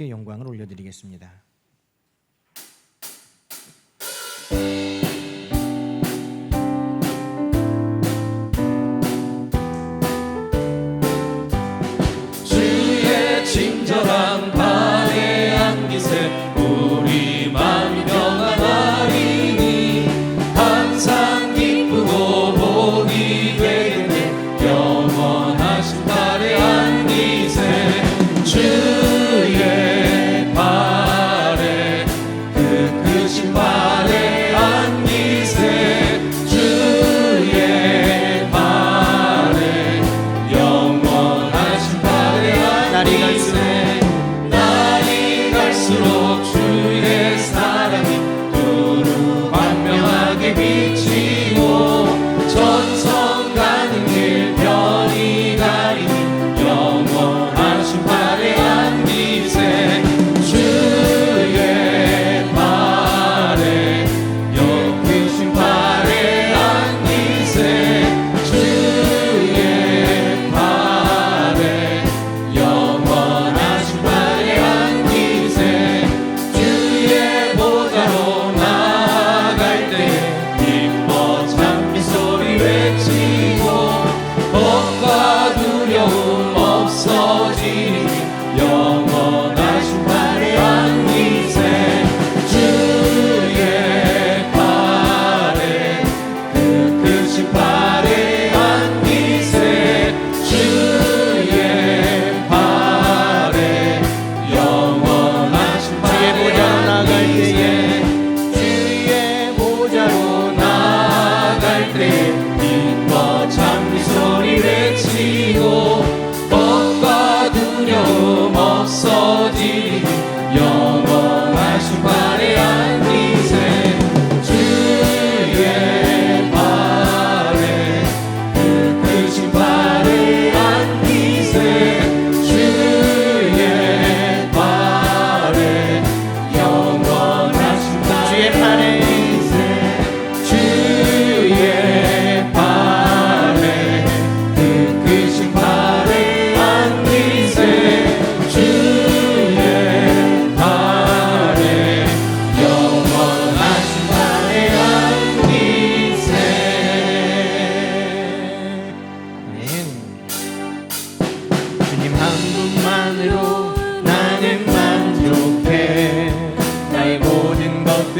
하나님께 영광을 올려드리겠습니다.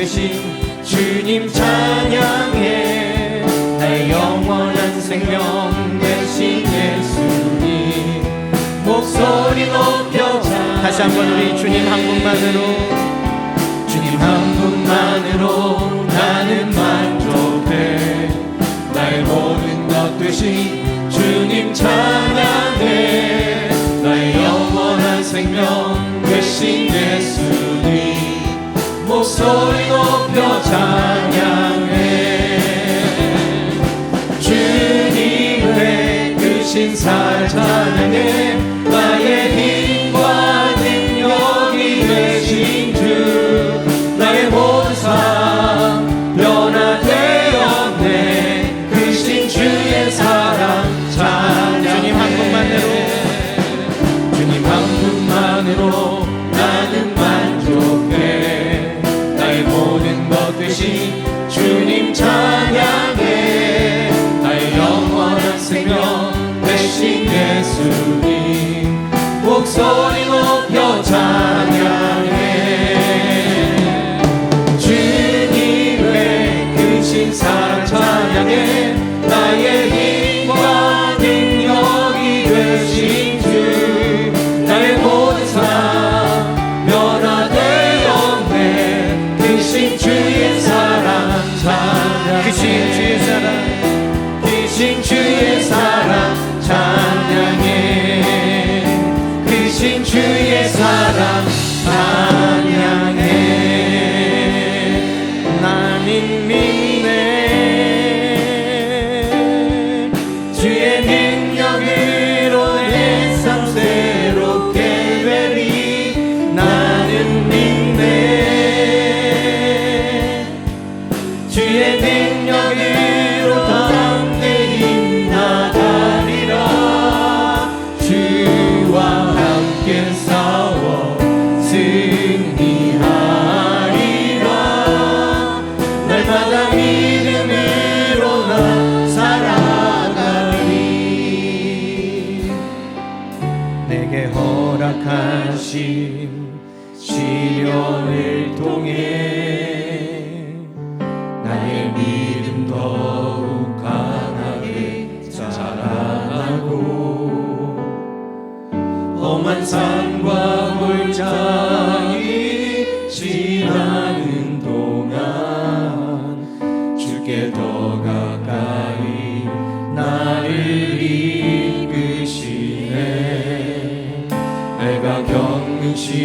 되신 주님 찬양해. 나의 영원한 생명 되신 예수님. 목소리 높여 찬양 다시 한번 우리 주님 한 분만으로. 주님 한 분만으로 나는 만족해. 나의 모든 것 되신 대신 살자는 게 하심 시련을 통해 나의 믿음 더욱 강하게 자라나고 험한 산과 골짜기 지나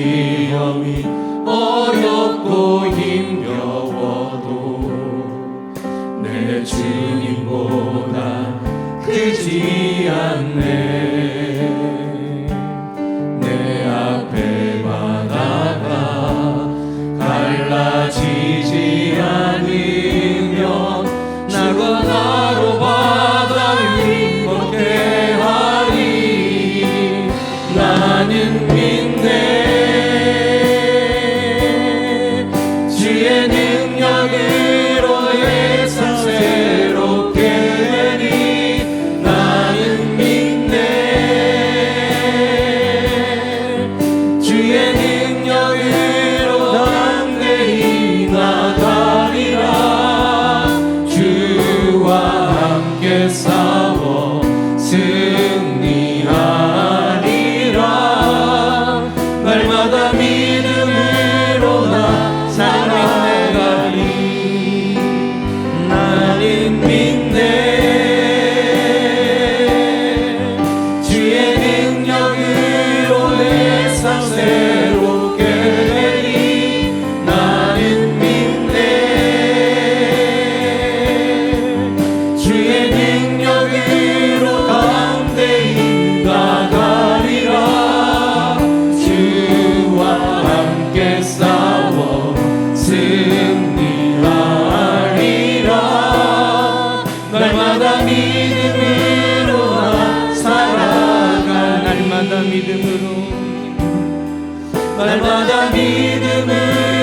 시험이 어렵고 힘겨워도 내 주님보다 크지 않네. tu 믿음으로. 날마다 믿음을